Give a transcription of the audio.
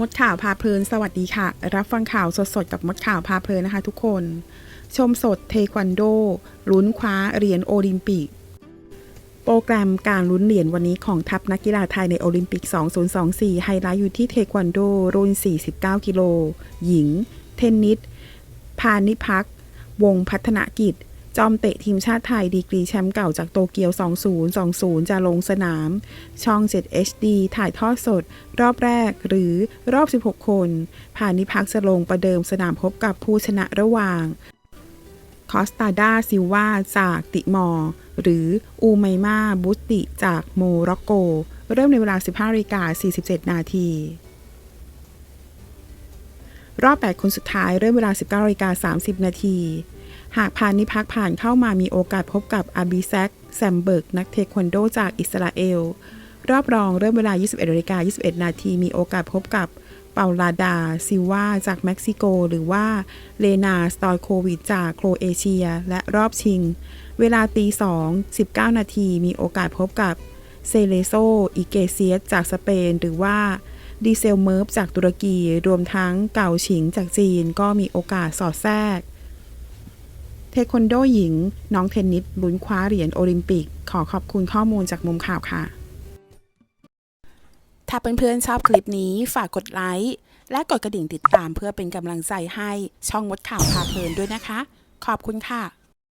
มดข่าวพาเพลินสวัสดีค่ะ รับฟังข่าวสดๆกับมดข่าวพาเพลินนะคะทุกคน ชมสดเทควันโดลุ้นคว้าเหรียญโอลิมปิก โปรแกรมการลุ้นเหรียญวันนี้ของทัพนักกีฬาไทยในโอลิมปิก 2024 ไฮไลท์อยู่ที่เทควันโด รุ่น 49 กิโล หญิง เทนนิสพานิพัก วงพัฒนกิจ จอมเตะทีมชาติไทยดีกรีแชมป์เก่าจากโตเกียว 2020 จะลงสนาม ช่อง 7 HD ถ่ายทอดสด รอบแรกหรือรอบ 16 คนพานนิพักจะลงประเดิมสนามพบกับผู้ชนะระหว่าง คอสตาดาซิลวาจากติมอร์ หรืออูไมมาบุสติจากโมร็อกโก เริ่มในเวลา 15นาฬิกา47 นาทีรอบ 8 คนสุดท้ายเริ่มเวลา 19นาฬิกา30 นาที หากพานิพักผ่านเข้ามามีโอกาสพบกับอาบิแซกแซมเบิร์กนักเทควันโดจากอิสราเอล รอบรองเริ่มเวลา 21นาฬิกา21 นาทีมีโอกาสพบกับเปาลาดาซิลวาจากเม็กซิโก หรือว่าเลนาสตอยโควิดจากโครเอเชีย และรอบชิง เวลาตี2 19 นาทีมีโอกาสพบกับเซเลโซอิเกเซียสจากสเปน หรือว่าดีเซลเมิร์ฟจากตุรกี รวมทั้งเก่าฉิงจากจีนก็มีโอกาสสอดแทรก เทควันโดหญิง น้องเทนนิสลุ้นคว้าเหรียญโอลิมปิก ขอขอบคุณข้อมูลจากมุมข่าวค่ะ ถ้าเพื่อนๆชอบคลิปนี้ฝากกดไลค์และกดกระดิ่งติดตามเพื่อเป็นกำลังใจให้ช่องมดข่าวพาเพลินด้วยนะคะ ขอบคุณค่ะ